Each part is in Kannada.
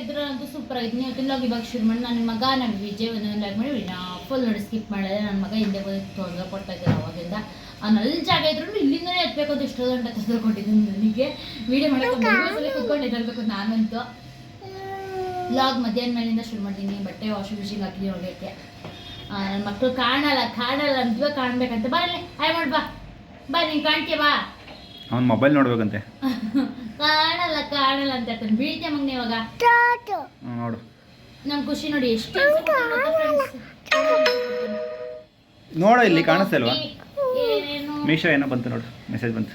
ಇದ್ರೆ ಅಂತೂ ಸೂಪರ್ ಆಗಿತ್ತು ನೀವು ತಿನ್ನೋಗಿ ಇವಾಗ ಶುರು ಮಾಡಿ ನನ್ನ ಮಗ ನನ್ನ ವಿಜಯ್ ಒಂದೊಂದು ಲೈಕ್ ಮಾಡಿ ಫುಲ್ ನೋಡಿ ಸ್ಕಿಪ್ ಮಾಡಿದೆ. ನನ್ನ ಮಗ ಹಿಂದೆ ಬಂದು ತೊಂದರೆ ಕೊಡ್ತಾ ಇದ್ದಾರೆ ಅವಾಗಿಂದ. ಅವ್ನು ಅಲ್ಲಿ ಜಾಗ ಇದ್ರು ಇಲ್ಲಿಂದನೇ ಎತ್ಬೇಕು ಅಂತ ಇಷ್ಟು ಗಂಟೆ ತೊಂದರೆ ಕೊಟ್ಟಿದ್ದೀನಿ ನನಗೆ. ವಿಡಿಯೋ ಮಾಡಿ ಕುತ್ಕೊಂಡು ಎದಳ್ಬೇಕು ನಾನಂತೂ. ಲಾಗ್ ಮಧ್ಯಾಹ್ನ ಮೇಲಿಂದ ಶುರು ಮಾಡ್ತೀನಿ. ಬಟ್ಟೆ ವಾಷಿಂಗ್ ಮಿಷಿನ್ ಹಾಕಿ ಒಗೆಯಕ್ಕೆ ನನ್ನ ಮಕ್ಕಳು ಕಾಣಲ್ಲ ಕಾಣಲ್ಲ ಅಂತೀವ ಕಾಣ್ಬೇಕಂತ. ಬರಲಿ ಹಾಯ್ ಮಾಡ್ಬಾ ಬಾ, ನೀನು ಕಾಣ್ತೀಯ, ಬಾ. ಅವ್ನು ಮೊಬೈಲ್ ನೋಡ್ಬೇಕಂತೆ. ಕಾಣಲ್ಲ ಕಾಣಲ್ಲ ಅಂತ ಹೇಳ್ತಾನೆ. ಬೀಳ್ತೆ ಮಗ್ನೆ ಇವಾಗ. ಹ್ಮ್, ನೋಡು. ನಮ್ ಖುಷಿ ನೋಡಿ ಎಷ್ಟು ನೋಡು ಇಲ್ಲಿ ಕಾಣಿಸ್ತಲ್ವಾ ಏನೇನು ಮೀಶೋ ಏನೋ ಬಂತು ನೋಡು ಮೆಸೇಜ್ ಬಂತು.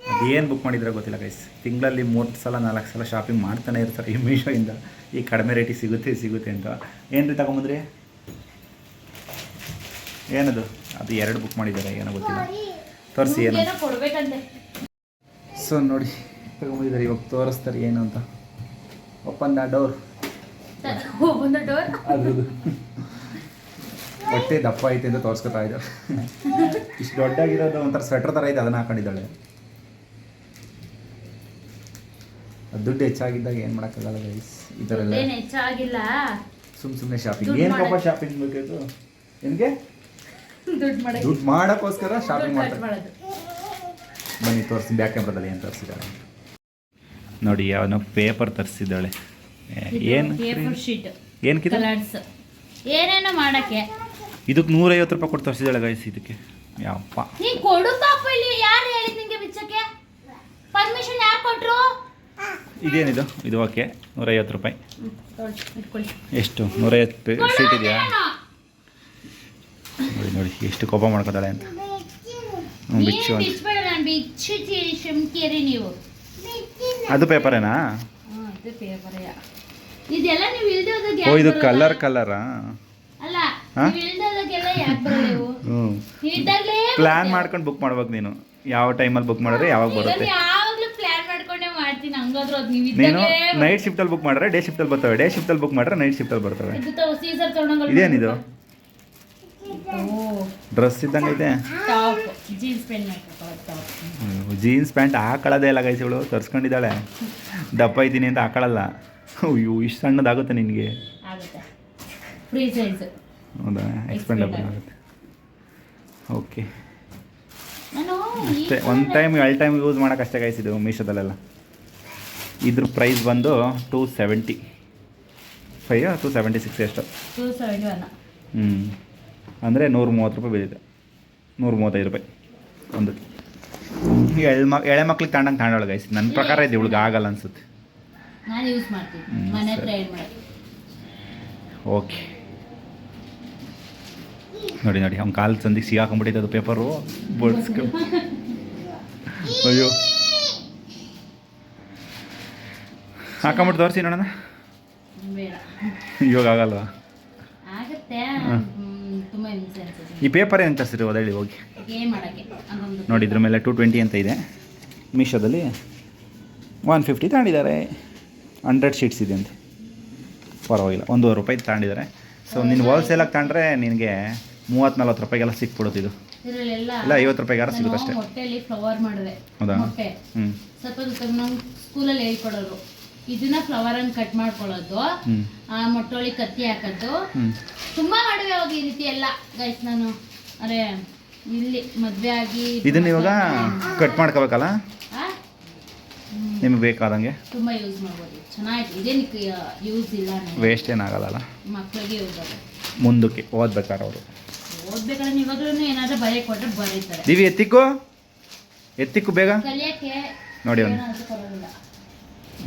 ಅದೇನು ಬುಕ್ ಮಾಡಿದ್ರೆ ಗೊತ್ತಿಲ್ಲ ಗೈಸ್ ತಿಂಗಳಲ್ಲಿ ಮೂರು ಸಲ ನಾಲ್ಕು ಸಲ ಶಾಪಿಂಗ್ ಮಾಡ್ತಾನೆ ಇರ್ತಾರೆ ಈ ಮೀಶೋಯಿಂದ. ಈ ಕಡಿಮೆ ರೇಟಿಗೆ ಸಿಗುತ್ತೆ ಸಿಗುತ್ತೆ ಅಂತ. ಏನು ರೀ ತಗೊಂಬಂದ್ರಿ? ಏನದು? ಅದು ಎರಡು ಬುಕ್ ಮಾಡಿದ್ದಾರೆ ಏನೋ ಗೊತ್ತಿಲ್ಲ. ತೋರಿಸಿ ಏನು ಸೊ ನೋಡಿ ತಗೊಂಡಿದ್ದಾರೆ ಇವಾಗ ತೋರಿಸ್ತಾರೆ ಏನು ಅಂತ. ಓಪನ್ ದ ಡೋರ್ ಒಂದು ಡೋರ್ ಅದು ಹೊಟ್ಟೆ ದಪ್ಪ ಐತೆ ಅಂತ ತೋರಿಸ್ಕೊತಾ ಇದ್ದಾರೆ. ಇಷ್ಟು ದೊಡ್ಡಾಗಿರೋದು ಒಂಥರ ಸ್ವೆಟರ್ ಥರ ಐತೆ ಅದನ್ನು ಹಾಕೊಂಡಿದ್ದಾಳೆ. ದುಡ್ಡು ಹೆಚ್ಚಾಗಿದ್ದಾಗ ಏನು ಮಾಡೋಕ್ಕಾಗಲ್ಲ ಗೈಸ್ ಈ ಥರ ಎಲ್ಲ. ಏನ್ ಹೆಚ್ಚಾಗಿಲ್ಲ. ಸುಮ್ ಸುಮ್ಮನೆ ಶಾಪಿಂಗ್ ಏನು ಪಾಪ. ಶಾಪಿಂಗ್ ಬೇಕಿತ್ತು ನಿನಗೆ ದುಡ್ಡು ಮಾಡಕ್ಕೆ. ದುಡ್ಡು ಮಾಡೋಕ್ಕೋಸ್ಕರ ಶಾಪಿಂಗ್ ಮಾಡ್ತಾರೆ. ಮಾಡೋದು. ಬನ್ನಿ ತೋರಿಸಿ ಬ್ಯಾಕ್ ಕ್ಯಾಮ್ರಾದಲ್ಲಿ ಏನು ತರಿಸಿದ್ದಾಳೆ ನೋಡಿ ಅವನು ಪೇಪರ್ ತರಿಸಿದ್ದಾಳೆ. ಏನು? ಪೇಪರ್ ಶೀಟ್ ಏನಕ್ಕಿದೆ ಕಲರ್ಸ್ ಏನೇನೋ ಮಾಡಕ್ಕೆ. ಇದಕ್ಕೆ ನೂರೈವತ್ತು ರೂಪಾಯಿ ಕೊಟ್ಟು ತರಿಸಿದ್ದಾಳೆ ಗೈಸ್ ಇದಕ್ಕೆ. ಯಪ್ಪ. ನೀ ಕೊಡು ಪಾಪ ಇಲ್ಲಿ ಯಾರು ಹೇಳಿದ್ ನಿಂಗೆ ಬಿಚ್ಚಕ್ಕೆ ಪರ್ಮಿಷನ್ ಯಾರು ಕೊಟ್ರು? ಇದೇನಿದು? ಇದು ಓಕೆ ನೂರೈವತ್ತು ರೂಪಾಯಿ. ಇಟ್ಕೊಳ್ಳಿ. ಎಷ್ಟು? ನೂರೈವತ್ತು ಸೀಟ್ ಇದೆಯಾ? ನೋಡಿ ನೋಡಿ ಎಷ್ಟು ಕೋಪ ಮಾಡ್ಕೊತಾಳೆ ಅಂತ. ಬಿಚ್ಚು ಅದು ಪೇಪರೇನಾ? ಓ ಇದು? ಕಲರ್ ಕಲರಾ? ಪ್ಲ್ಯಾನ್ ಮಾಡ್ಕೊಂಡು ಬುಕ್ ಮಾಡ್ಬೇಕು ನೀನು. ಯಾವ ಟೈಮಲ್ಲಿ ಬುಕ್ ಮಾಡಿದ್ರೆ ಯಾವಾಗ ಬರುತ್ತೆ? ಪ್ಲಾನ್ ನೀನು ನೈಟ್ ಶಿಫ್ಟಲ್ಲಿ ಬುಕ್ ಮಾಡಿದ್ರೆ ಡೇ ಶಿಫ್ಟಲ್ಲಿ ಬರ್ತವೆ. ಡೇ ಶಿಫ್ಟಲ್ಲಿ ಬುಕ್ ಮಾಡಿದ್ರೆ ನೈಟ್ ಶಿಫ್ಟಲ್ಲಿ ಬರ್ತವೆ. ಇದೇನಿದು? ಡ್ರೆಸ್ ಇದ್ದಂಗೆ ಐತೆ top jeans pant top jeans pant ಹಾಕೊಳ್ಳೋದೇ ಇಲ್ಲ ಗೈಸ್ಗಳು ತರ್ಸ್ಕೊಂಡಿದ್ದಾಳೆ. ದಪ್ಪ ಇದ್ದೀನಿ ಅಂತ ಹಾಕೊಳ್ಳಲ್ಲ. ಅಯ್ಯೋ ಇಷ್ಟು ಸಣ್ಣದಾಗುತ್ತೆ ನಿನಗೆ. ಆಗುತ್ತೆ. ಫ್ರೀ ಸೈಜ್ ಹೌದಾ? ಎಕ್ಸ್ಪೆಂಡಬಲ್ ಆಗುತ್ತೆ. ಓಕೆ ನಾನು ಅಷ್ಟೇ ಒನ್ ಟೈಮ್ ಎರಡು ಟೈಮ್ ಯೂಸ್ ಮಾಡೋಕೆ ಅಷ್ಟೇ ಗೈಸ್ ಇದು ಮೀಶೋದಲ್ಲೆಲ್ಲ. ಇದ್ರ ಪ್ರೈಸ್ ಬಂದು two seventy five two seventy six ಎಷ್ಟು? ಟೂ ಸೆವೆಂಟಿ ಒನ್ ಹ್ಞೂ ಅಂದರೆ ನೂರ ಮೂವತ್ತು ರೂಪಾಯಿ ಬಿದ್ದಿದೆ ನೂರ ಮೂವತ್ತೈದು ರೂಪಾಯಿ ಒಂದು. ಎಳೆ ಮಕ್ ಎಳೆ ಮಕ್ಳಿಗೆ ತಗೊಂಡಂಗೆ ತಗೊಂಡೋಳು ಗೈಸ್ ನನ್ನ ಪ್ರಕಾರ ಇದೆ ಇವಳಿಗೆ ಆಗಲ್ಲ ಅನ್ಸುತ್ತೆ. ಓಕೆ. ನೋಡಿ ನೋಡಿ ಅವ್ನ ಕಾಲು ಸಂದಿಗೆ ಸಿಗಾಕೊಂಡ್ಬಿಟ್ಟಿದೆ ಅದು ಪೇಪರು ಬಡ್ಸ್ಕೊ ಅಯ್ಯೋ. ಹಾಕೊಂಬಿಟ್ಟು ತೋರಿಸಿ ನೋಡೋಣ. ಇವಾಗ ಆಗಲ್ವಾ? ಆಗುತ್ತೆ. ಹ್ಮ್, ತುಂಬಾ ಹಿಂಸೆ ಅನ್ಸುತ್ತೆ ಈ ಪೇಪರ್ ಏನು ತರಿಸಿರಿ ಓದಳಿ ಹೋಗಿ. ಏನ್ ಮಾಡಕ್ಕೆ ಹಂಗೊಂದು ನೋಡಿ ಇದ್ರ ಮೇಲೆ ಟು ಟ್ವೆಂಟಿ ಅಂತ ಇದೆ. ಮೀಶೋದಲ್ಲಿ ಒನ್ ಫಿಫ್ಟಿ ತಗೊಂಡಿದ್ದಾರೆ. ಹಂಡ್ರೆಡ್ ಶೀಟ್ಸ್ ಇದೆ ಅಂತ. ಪರವಾಗಿಲ್ಲ ಒಂದೂವರೆ ರೂಪಾಯಿ ತಗೊಂಡಿದ್ದಾರೆ. ಸೊ ನೀನು ಹೋಲ್ಸೇಲಾಗಿ ತಗೊಂಡ್ರೆ ನಿನಗೆ ಮೂವತ್ತು ನಲ್ವತ್ತು ರೂಪಾಯಿಗೆಲ್ಲ ಸಿಕ್ಬಿಡುತ್ತೆ ಇದು. ಇದರಲ್ಲೆಲ್ಲ ಇಲ್ಲ ಐವತ್ತು ರೂಪಾಯಿಗಾರ ಸಿಗುತ್ತೆ ಅಷ್ಟೇ ಮೊಟ್ಟೆಯಲ್ಲಿ ಫ್ಲವರ್ ಮಾಡಿದೆ ಹೌದಾ? ಮೊಟ್ಟೆ. ಹ್ಞೂ ಸ್ವಲ್ಪ ಸ್ಕೂಲಲ್ಲಿ ಹೇಳ್ಕೊಡೋರು. ಇದನ್ನ ಫ್ಲವರ್ ಅನ್ನು ಕಟ್ ಮಾಡ್ಕೊಳ್ಳೋದು. ಆ ಮೊಟ್ಟೊಳಿ ಕತ್ತಿ ಹಾಕೋದು. ತುಂಬಾ ಮಾಡುವೆ ಅವಾಗ ಈ ರೀತಿ ಎಲ್ಲ. ಗೈಸ್ ನಾನು ಅರೆ ಇಲ್ಲಿ ಮದ್ವೆ ಆಗಿ ಇದನ್ನ ಇವಾಗ ಕಟ್ ಮಾಡ್ಕೋಬೇಕಲ್ಲ? ನಿಮ್ಗೆ ಬೇಕಾದಂಗೆ? ತುಂಬಾ ಯೂಸ್ ಮಾಡ್ಬೋದು. ಚೆನ್ನಾಗಿ ಇದೇನಕ್ಕೆ ಯೂಸ್ ಇಲ್ಲ ವೇಸ್ಟ್ ಏನಾಗಲ್ಲ ಮಕ್ಕಳಿಗೆ ಯೂಸ್ ಆಗುತ್ತೆ. ಮುಂದಕ್ಕೆ ಓದ್ಬೇಕಾರೆ ಅವರು. ಓದ್ಬೇಕಾದ್ರೆ ಇವಾಗಲೂ ಏನಾದರೂ ಬರೆಯ ಕೊಟ್ಟರೆ ಬರೀತಾರೆ. ದಿವಿ ಎತ್ತಿಕ್ಕು? ಎತ್ತಿಕ್ಕು ಬೇಗ? ಕಲಿಯಕ್ಕೆ ನೋಡಿ ಒಂದು.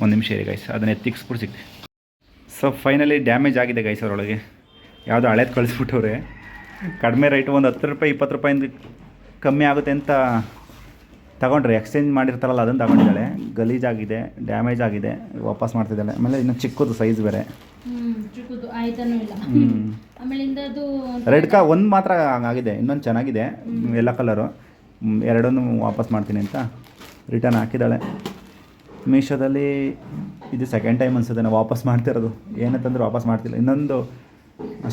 ಒಂದು ನಿಮಿಷ ಇರಿ ಗೈಸ್ ಅದನ್ನ ಎತ್ತಿಕ್ಸ್ಬಿಟ್ಟು ಸಿಗ್ತೆ ಸೊ ಫೈನಲಿ ಡ್ಯಾಮೇಜ್ ಆಗಿದೆ ಗೈಸ್ ಅವರೊಳಗೆ. ಯಾವುದೋ ಹಳೇದು ಕಳಿಸ್ಬಿಟ್ಟವ್ರೆ. ಕಡಿಮೆ ರೈಟು ಒಂದು ಹತ್ತು ರೂಪಾಯಿ ಇಪ್ಪತ್ತು ರೂಪಾಯಿಂದ ಕಮ್ಮಿ ಆಗುತ್ತೆ ಅಂತ ತಗೊಂಡ್ರೆ ಎಕ್ಸ್ಚೇಂಜ್ ಮಾಡಿರ್ತಾರಲ್ಲ ಅದನ್ನು ತಗೊಂಡಿದ್ದಾಳೆ. ಗಲೀಜಾಗಿದೆ ಡ್ಯಾಮೇಜ್ ಆಗಿದೆ ವಾಪಸ್ ಮಾಡ್ತಿದ್ದಾಳೆ. ಆಮೇಲೆ ಇನ್ನು ಚಿಕ್ಕದು ಸೈಜ್ ಬೇರೆ. ರೆಡ್ ಕಾ ಒಂದು ಮಾತ್ರ ಆಗಿದೆ ಇನ್ನೊಂದು ಚೆನ್ನಾಗಿದೆ ಎಲ್ಲ ಕಲರು ಎರಡನ್ನೂ ವಾಪಸ್ ಮಾಡ್ತೀನಿ ಅಂತ ರಿಟರ್ನ್ ಹಾಕಿದ್ದಾಳೆ. ಮೀಶೋದಲ್ಲಿ ಇದು ಸೆಕೆಂಡ್ ಟೈಮ್ ಅನ್ಸುತ್ತೆ ನಾವು ವಾಪಸ್ ಮಾಡ್ತಿರೋದು. ಏನಂತಂದ್ರೆ ವಾಪಸ್ ಮಾಡ್ತಿಲ್ಲ. ಇನ್ನೊಂದು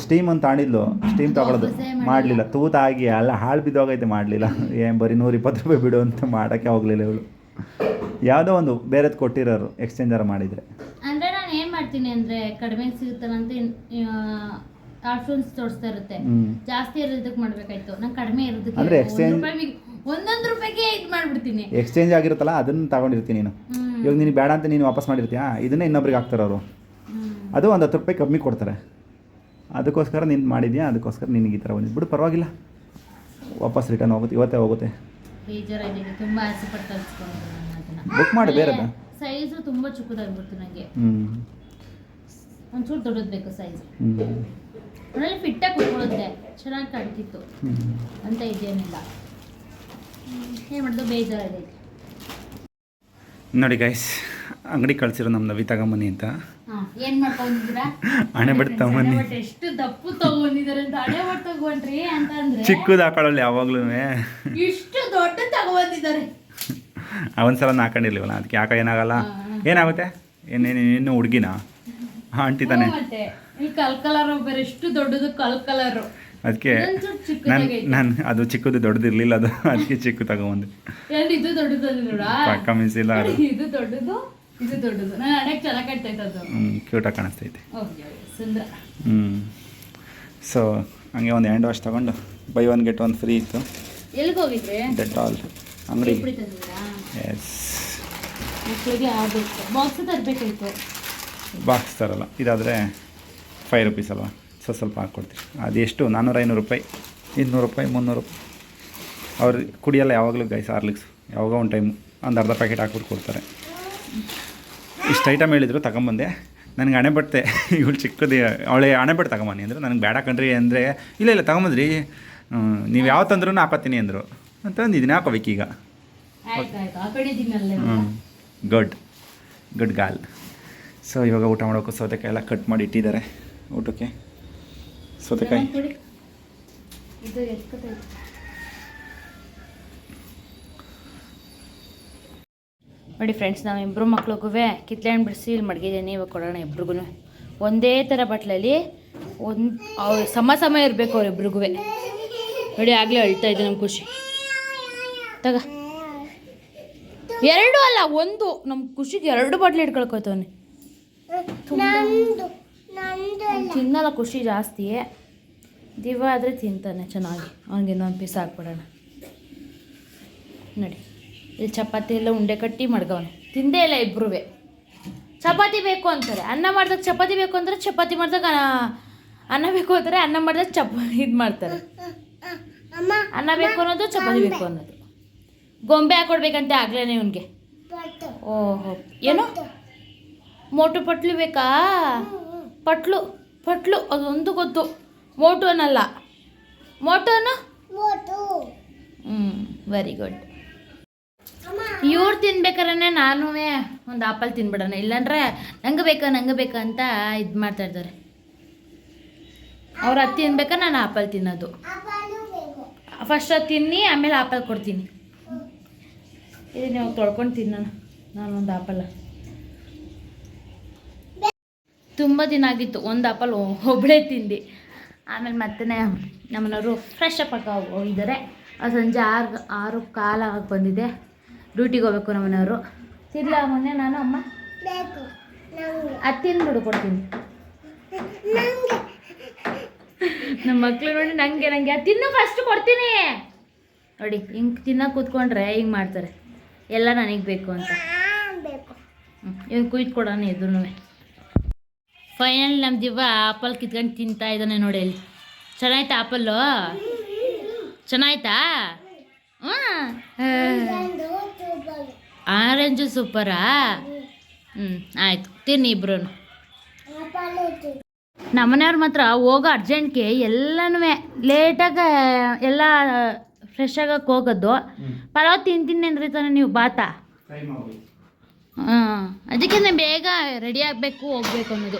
ಸ್ಟೀಮ್ ಅಂತ ಆಣಿದ್ಲು ಸ್ಟೀಮ್ ತಗೊಳ್ಳೋದು. ಮಾಡಲಿಲ್ಲ. ತೂತಾಗಿ ಅಲ್ಲ ಹಾಳು ಬಿದ್ದೋಗೈತೆ ಮಾಡಲಿಲ್ಲ. ಏನು ಬರೀ ನೂರ ಇಪ್ಪತ್ತು ರೂಪಾಯಿ ಬಿಡು ಅಂತ ಮಾಡೋಕ್ಕೆ ಹೋಗಲಿಲ್ಲ ಇವಳು. ಯಾವುದೋ ಒಂದು ಬೇರೆದು ಕೊಟ್ಟಿರೋರು ಎಕ್ಸ್ಚೇಂಜರ್ ಮಾಡಿದರೆ. ಅಂದ್ರೆ ನಾನು ಏನು ಮಾಡ್ತೀನಿ ಅಂದ್ರೆ ಕಡಿಮೆ ಸಿಗುತ್ತಲ್ಲ ಆಪ್ಷನ್ಸ್ ತೋರಿಸ್ತಾ ಇರುತ್ತೆ. ಜಾಸ್ತಿ ಇರೋದಕ್ಕೆ ಮಾಡಬೇಕಾಯ್ತು. ನಂಗೆ ಕಡಿಮೆ ಇರೋದಕ್ಕೆ ಅಂದ್ರೆ ಎಕ್ಸ್ಚೇಂಜ್ ಒಂದೊಂದು ರೂಪಾಯಿಗೆ ಇದು ಮಾಡ್ಬಿಡ್ತೀನಿ. ಎಕ್ಸ್ಚೇಂಜ್ ಆಗಿರುತ್ತಲ್ಲ ಅದನ್ನು ತಗೊಂಡಿರ್ತೀನಿ ನೀನು. ಇವಾಗ ನೀನು ಬೇಡ ಅಂತ ನೀನು ವಾಪಸ್ ಮಾಡಿರ್ತೀಯಾ? ಇದನ್ನೇ ಇನ್ನೊಬ್ರಿಗೆ ಹಾಕ್ತಾರೆ ಅವರು ಅದು ಒಂದು ಹತ್ತು ರೂಪಾಯಿ ಕಮ್ಮಿ ಕೊಡ್ತಾರೆ. ಅದಕ್ಕೋಸ್ಕರ ನೀನು ಮಾಡಿದ್ಯಾ? ಅದಕ್ಕೋಸ್ಕರ ನಿನಗೆ ಈ ಥರ ಬಂದಿದ್ದು ಬಿಡು ಪರವಾಗಿಲ್ಲ. ವಾಪಸ್ ರಿಟರ್ನ್ ಹೋಗುತ್ತೆ. ಇವತ್ತೇ ಹೋಗುತ್ತೆ. ಬುಕ್ ಮಾಡಿ ಬೇರೆ ಸೈಜು ತುಂಬ ಚಿಕ್ಕದಾಗ್ಬಿಡ್ತು ನನಗೆ ಒಂಚೂರು ದೊಡ್ಡದು ಬೇಕು ಸೈಜ್ ಅದರಲ್ಲಿ ಫಿಟ್ಟಾಗಿ ಕುತ್ಕೊಳ್ಳುತ್ತೆ. ಚೆನ್ನಾಗಿ ಕಾಣ್ತಿತ್ತು. ಅಂತ ಇದೇನಿಲ್ಲ. ಏನು ಮಾಡೋದು? ಬೇಜಾರಾಗೈತೆ. ನೋಡಿ ಗೈಸ್ ಅಂಗಡಿ ಕಳ್ಸಿರೋ ನಮ್ಮ ನವಿ ತಗೊಂಬನ್ನಿ ಅಂತ. ಏನು ಹಣೆ ಬಟ್ ತಗೊಂಬನ್ನಿ ಎಷ್ಟು ದಪ್ಪು ತಗೊಂಡಿದ್ದಾರೆ ಅಂತ ಹಣೆ ಬಟ್ ತಗೊಂಡ್ರಿ ಅಂತ ಅಂದ್ರೆ ಚಿಕ್ಕದು ಹಾಕೊಳ್ಳಲ್ಲ ಯಾವಾಗ್ಲೂ. ಇಷ್ಟು ದೊಡ್ಡ ತಗೊಂಡಿದ್ದಾರೆ. ಅವನ್ಸಲ ಹಾಕೊಂಡಿರ್ಲಿವಲ್ಲ ಅದಕ್ಕೆ ಯಾಕ ಏನಾಗಲ್ಲ. ಏನಾಗುತ್ತೆ? ಏನೇನು ಇನ್ನು ಹುಡುಗಿನ? ಆಂಟಿ ತಾನೆ. ಕಲ್ ಕಲರ್ ಬೇರೆ ಎಷ್ಟು ದೊಡ್ಡದು ಕಲ್ ಕಲರ್ ಅದಕ್ಕೆ ನಾನು ನಾನು ಅದು ಚಿಕ್ಕದು ದೊಡ್ಡದಿರಲಿಲ್ಲ ಅದು. ಅದಕ್ಕೆ ಚಿಕ್ಕ ತಗೊಂಬಂದೆ. ಇದು ದೊಡ್ಡದು ಮಿಸಿಲ್ಲ ಅದು. ಇದು ದೊಡ್ಡದು ಇದು ದೊಡ್ಡದು. ನಾನು ಅಡಕ್ಕೆ ಚೆನ್ನಾಗಿ ಕಟ್ಟೈತೆ ಅದು. ಹ್ಞೂ ಕ್ಯೂಟಾಗಿ ಕಾಣಿಸ್ತೈತೆ. ಹ್ಞೂ ಸೊ ಹಂಗೆ ಒಂದು ಹ್ಯಾಂಡ್ ವಾಶ್ ತಗೊಂಡು buy one get one free ಇತ್ತು. ಎಲ್ಲಿಗೆ ಹೋಗಿದ್ರಿ? ಡೆಟಾಲ್ ಅಂಗಡಿ. S box ತರಬೇಕಾಯ್ತು. ಬಾಕ್ಸ್ ತರಲ್ಲ. ಇದಾದರೆ ಫೈವ್ ರುಪೀಸ್ ಅಲ್ವಾ? ಸೊ ಸ್ವಲ್ಪ ಹಾಕ್ಕೊಡ್ತೀವಿ ಅದೆಷ್ಟು ನಾನ್ನೂರ ಐನೂರು ರೂಪಾಯಿ ಇನ್ನೂರು ರೂಪಾಯಿ ಮುನ್ನೂರು ರೂಪಾಯಿ. ಅವ್ರು ಕುಡಿಯಲ್ಲ ಯಾವಾಗಲೂ ಗೈಸ್ ಹಾರ್ಲಿಕ್ಸ್. ಯಾವಾಗ ಒಂದು ಟೈಮ್ ಒಂದು ಅರ್ಧ ಪ್ಯಾಕೆಟ್ ಹಾಕ್ಬಿಟ್ಟು ಕೊಡ್ತಾರೆ. ಇಷ್ಟು ಐಟಮ್ ಹೇಳಿದ್ರು ತಗೊಂಬಂದೆ. ನನಗೆ ಹಣೆ ಬಟ್ಟೆ ಇವಳು ಚಿಕ್ಕದು ಅವಳೆ ಹಣೆ ಬಟ್ಟೆ ತಗೊಂಬನ್ನಿ ಅಂದರು. ನನಗೆ ಬೇಡ ಕಣ್ರಿ ಅಂದರೆ ಇಲ್ಲ ಇಲ್ಲ ತಗೊಂಬಂದ್ರಿ. ನೀವು ಯಾವ ತಂದ್ರೂ ಹಾಕೋತೀನಿ ಅಂದರು. ಅಂತಂದು ಇದನ್ನ ಹಾಕೋಬೇಕೀಗ ಆಯ್ತು ಆಯ್ತು. ಆ ಕಡೆ ಇದೀನಲ್ಲ ಹ್ಞೂ ಗುಡ್ ಗುಡ್ ಗಾಲ್ ಸೊ ಇವಾಗ ಊಟ ಮಾಡೋಕ್ಕೂ ಸೌತೆಕಾಯಿ ಎಲ್ಲ ಕಟ್ ಮಾಡಿ ಇಟ್ಟಿದ್ದಾರೆ ಊಟಕ್ಕೆ. ಸೌತೆಕಾಯಿ. ನೋಡಿ ಫ್ರೆಂಡ್ಸ್ ನಾವು ಇಬ್ಬರು ಮಕ್ಳಿಗೂ ಕಿತ್ಲೆ ಹಣ್ಣು ಬಿಡಿಸಿ ಇಲ್ಲಿ ಮಡಗಿದ್ದೀನಿ ಇವಾಗ ಕೊಡೋಣ ಇಬ್ರಿಗೂ ಒಂದೇ ಥರ ಬಟ್ಲಲ್ಲಿ ಒಂದು ಅವ್ರು ಸಮ ಸಮ ಇರಬೇಕು ಅವ್ರಿಬ್ರಿಗೂ ನೋಡಿ ಆಗಲೇ ಅಳ್ತಾ ಇದೆ ನಮ್ಮ ಖುಷಿ. ತಗ. ಎರಡು ಅಲ್ಲ ಒಂದು. ನಮ್ಮ ಖುಷಿಗೆ ಎರಡು ಬಾಟ್ಲಿ ಇಟ್ಕೊಳ್ಕೋತವನೆ ತಿನ್ನಲ್ಲ ಖುಷಿ ಜಾಸ್ತಿ. ದಿವ ಆದರೆ ತಿಂತಾನೆ ಚೆನ್ನಾಗಿ. ಅವ್ನಿಗೆ ಇನ್ನೊಂದು ಪೀಸ್ ಹಾಕ್ಬಿಡೋಣ. ನೋಡಿ ಇಲ್ಲಿ ಚಪಾತಿ ಎಲ್ಲ ಉಂಡೆ ಕಟ್ಟಿ ಮಡ್ಗವನೆ ತಿಂದೇ ಇಲ್ಲ ಇಬ್ಬರೂ ಚಪಾತಿ ಬೇಕು ಅಂತಾರೆ. ಅನ್ನ ಮಾಡಿದಾಗ ಚಪಾತಿ ಬೇಕು ಅಂದರೆ ಚಪಾತಿ ಮಾಡಿದಾಗ ಅನ್ನ ಬೇಕು ಅಂತಾರೆ ಅನ್ನ ಮಾಡಿದಾಗ ಚಪ ಇದು ಮಾಡ್ತಾರೆ. ಅನ್ನ ಬೇಕು ಅನ್ನೋದು ಚಪಾತಿ ಬೇಕು ಅನ್ನೋದು. ಗೊಂಬೆ ಹಾಕೊಡ್ಬೇಕಂತೆ ಆಗ್ಲೇನೆ ಇವನಿಗೆ. ಓಹೋ ಏನು? ಮೋಟು ಪಟ್ಲಿ ಬೇಕಾ? ಪಟ್ಲು ಪಟ್ಲು ಅದೊಂದು ಗೊತ್ತು. ಮೋಟೋನಲ್ಲ ಮೋಟೋನ ಹ್ಞೂ ವೆರಿ ಗುಡ್ ಇವ್ರು ತಿನ್ಬೇಕಾದ್ರೆ ನಾನು ಒಂದು ಆಪಲ್ ತಿನ್ಬಿಡೋಣ. ಇಲ್ಲಾಂದ್ರೆ ನಂಗೆ ಬೇಕಾ ನಂಗೆ ಬೇಕಾ ಅಂತ ಇದು ಮಾಡ್ತಾ ಇದ್ದಾರೆ. ಅವ್ರು ಅದು ತಿನ್ಬೇಕಾ ನಾನು ಆಪಲ್ ತಿನ್ನೋದು. ಫಸ್ಟ್ ಅದು ತಿನ್ನಿ ಆಮೇಲೆ ಆಪಲ್ ಕೊಡ್ತೀನಿ. ಇದು ನೀವು ತೊಳ್ಕೊಂಡು ತಿನ್ನೋಣ. ನಾನೊಂದು ಆಪಲ್ ತುಂಬ ದಿನ ಆಗಿತ್ತು ಒಂದು ಆಪಲ್ ಒಬ್ಬಳೇ ತಿಂದು. ಆಮೇಲೆ ಮತ್ತೆ ನಮ್ಮನವರು ಫ್ರೆಶ್ ಅಪ್ ಆಗ ಹೋಗಿದ್ದಾರೆ. ಸಂಜೆ ಆರು ಆರು ಕಾಲ ಆಗಿ ಬಂದಿದೆ. ಡ್ಯೂಟಿಗೆ ಹೋಗ್ಬೇಕು ನಮ್ಮನೆಯವರು ತಿರ್ಲ ಮೊನ್ನೆ ನಾನು ಅಮ್ಮ? ಅದು ತಿಂದ್ಬಿಡು ಕೊಡ್ತೀನಿ. ನಮ್ಮ ಮಕ್ಳು ನೋಡಿ ನಂಗೆ ನಂಗೆ ಅದು ತಿನ್ನು ಫಸ್ಟ್ ಕೊಡ್ತೀನಿ. ನೋಡಿ ಹಿಂಗೆ ತಿನ್ನೋಕೆ ಕೂತ್ಕೊಂಡ್ರೆ ಹಿಂಗೆ ಮಾಡ್ತಾರೆ. ಎಲ್ಲ ನನಗೆ ಬೇಕು ಅಂತ. ಇವ್ನು ಕುಯ್ದು ಕೊಡೋಣ ಇದ್ರೂ ಫೈನಲ್ ನಮ್ಮ ದಿವ್ವ ಆಪಲ್ ಕಿತ್ಕೊಂಡು ತಿಂತಾ ಇದ್ದಾನೆ ನೋಡಿ ಅಲ್ಲಿ. ಚೆನ್ನಾಯ್ತಾ ಆಪಲ್ಲು ಚೆನ್ನಾಯ್ತಾ? ಹ್ಞೂ ಆರೆಂಜು ಸೂಪರಾ ಹ್ಞೂ ಆಯಿತು. ತಿನ್ನಿ ಇಬ್ರು ನಮ್ಮನೆಯವ್ರು ಮಾತ್ರ ಹೋಗೋ ಅರ್ಜೆಂಟ್ಗೆ ಎಲ್ಲನೂ ಲೇಟಾಗ ಎಲ್ಲ ಫ್ರೆಶ್ ಆಗಕ್ಕೆ ಹೋಗೋದು. ಪಲಾವ್ ತಿಂತೀನಿ ಅಂದ್ರಿ ತಾನೆ ನೀವು ಬಾತ. ಹಾಂ ಅದಕ್ಕೆ ಬೇಗ ರೆಡಿ ಆಗಬೇಕು ಹೋಗ್ಬೇಕು ಅನ್ನೋದು.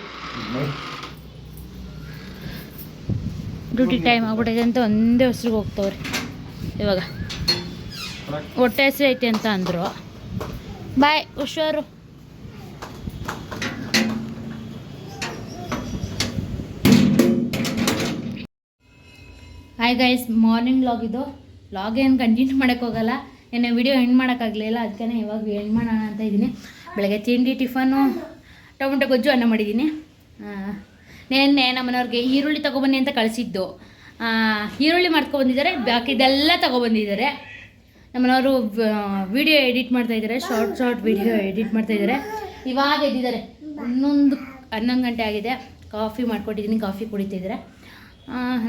ಡ್ಯೂಟಿ ಟೈಮ್ ಆಗ್ಬಿಟ್ಟಿದೆ ಅಂತ ಒಂದೇ ಹೆಸ್ರಿಗೆ ಹೋಗ್ತವ್ರಿ. ಇವಾಗ. ಹೊಟ್ಟೆ ಹೆಸರು ಐತೆ ಅಂತ ಅಂದರು. ಬಾಯ್ ಹುಷಾರು ಹಾಯ್ ಗೈಸ್ ಮಾರ್ನಿಂಗ್ ಲಾಗ್ ಇದು. ಲಾಗ್ ಏನು ಕಂಟಿನ್ಯೂ ಮಾಡೋಕ್ಕೆ ಏನೇ ವಿಡಿಯೋ ಎಂಡ್ ಮಾಡೋಕ್ಕಾಗಲಿಲ್ಲ ಅದಕ್ಕೆ ಇವಾಗ ಎಂಡ್ ಮಾಡೋಣ ಅಂತ ಇದ್ದೀನಿ. ಬೆಳಗ್ಗೆ ತಿಂಡಿ ಟಿಫನು ಟೊಮೆಟೊ ಗೊಜ್ಜು, ಅನ್ನ ಮಾಡಿದ್ದೀನಿ. ನೆನ್ನೆ ನಮ್ಮನವ್ರಿಗೆ ಈರುಳ್ಳಿ ತೊಗೊಬನ್ನಿ ಅಂತ ಕಳಿಸಿದ್ದು. ಈರುಳ್ಳಿ ಮಾಡ್ಕೊಬಂದಿದ್ದಾರೆ ಬಾಕಿದೆಲ್ಲ ತೊಗೊಬಂದಿದ್ದಾರೆ. ನಮ್ಮನವರು ವಿಡಿಯೋ ಎಡಿಟ್ ಮಾಡ್ತಾ ಇದ್ದಾರೆ ಶಾರ್ಟ್ ಶಾರ್ಟ್ ವಿಡಿಯೋ ಎಡಿಟ್ ಮಾಡ್ತಾ ಇದ್ದಾರೆ. ಇವಾಗ ಎದ್ದಿದ್ದಾರೆ. ಹನ್ನೊಂದು ಹನ್ನೊಂದು ಗಂಟೆ ಆಗಿದೆ. ಕಾಫಿ ಮಾಡ್ಕೊಟ್ಟಿದ್ದೀನಿ, ಕಾಫಿ ಕುಡಿತಿದ್ದಾರೆ.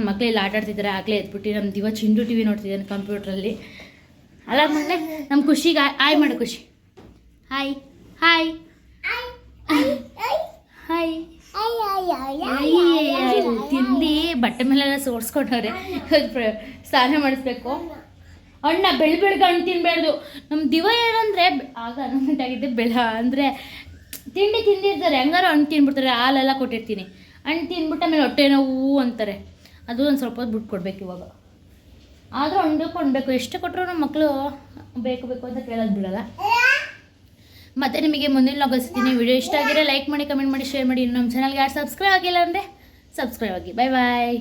ಮಕ್ಕಳೆಲ್ಲ ಆಟಾಡ್ತಿದ್ದಾರೆ, ಆಗಲೇ ಎದ್ಬಿಟ್ಟು ನಮ್ಮ ದಿವ ಚಿಂಡು ಟಿ ವಿ ನೋಡ್ತಿದ್ದಾನೆ ಕಂಪ್ಯೂಟ್ರಲ್ಲಿ. ಅಲ್ಲ ಮೊನ್ನೆ ನಮ್ಮ ಖುಷಿಗೆ ಆಯ್ ಮಾಡು ಖುಷಿ. Hi hi. ಹಾಯ್. ತಿಂದು ಬಟ್ಟೆ ಮೇಲೆಲ್ಲ ಸೋರ್ಸ್ಕೊಂಡವ್ರೆ ಸ್ನಾನ ಮಾಡಿಸ್ಬೇಕು ಅಣ್ಣ ಬೆಳ ಬೆಳಗ್ಗೆ ಹಣ್ಣು ತಿನ್ಬಾರ್ದು ನಮ್ಮ ದಿವ ಏನಂದರೆ ಆಗ ಆಗಿದ್ದೆ ಬೆಳ ಅಂದರೆ ತಿಂಡಿ ತಿಂದಿರ್ತಾರೆ ಹೆಂಗಾರು ಹಣ್ಣು ತಿನ್ಬಿಡ್ತಾರೆ ಹಾಲೆಲ್ಲ ಕೊಟ್ಟಿರ್ತೀನಿ ಹಣ್ಣು ತಿಂದ್ಬಿಟ್ಟು ಆಮೇಲೆ ಹೊಟ್ಟೆ ನೋವು ಅಂತಾರೆ ಅದು ಒಂದು ಸ್ವಲ್ಪ ಹೊತ್ತು ಇವಾಗ ಆದರೂ ಹಣ್ಣು ಬೇಕು ಎಷ್ಟು ಕೊಟ್ಟರು ನಮ್ಮ ಮಕ್ಕಳು ಬೇಕು ಬೇಕು ಅಂತ ಕೇಳೋದು ಬಿಡಲ್ಲ. ಮತ್ತೆ ನಿಮಗೆ ಮುಂದಿನ ಲಗಿಸ್ತೀನಿ ವಿಡಿಯೋ ಇಷ್ಟ ಆಗಿರೋ ಲೈಕ್ ಮಾಡಿ ಕಮೆಂಟ್ ಮಾಡಿ ಶೇರ್ ಮಾಡಿ. ನಮ್ಮ ಚಾನಲ್ಗೆ ಯಾರು ಸಬ್ಸ್ಕ್ರೈಬ್ ಆಗಿಲ್ಲ ಅಂದರೆ ಸಬ್ಸ್ಕ್ರೈಬ್ ಆಗಿ. ಬಾಯ್ ಬಾಯ್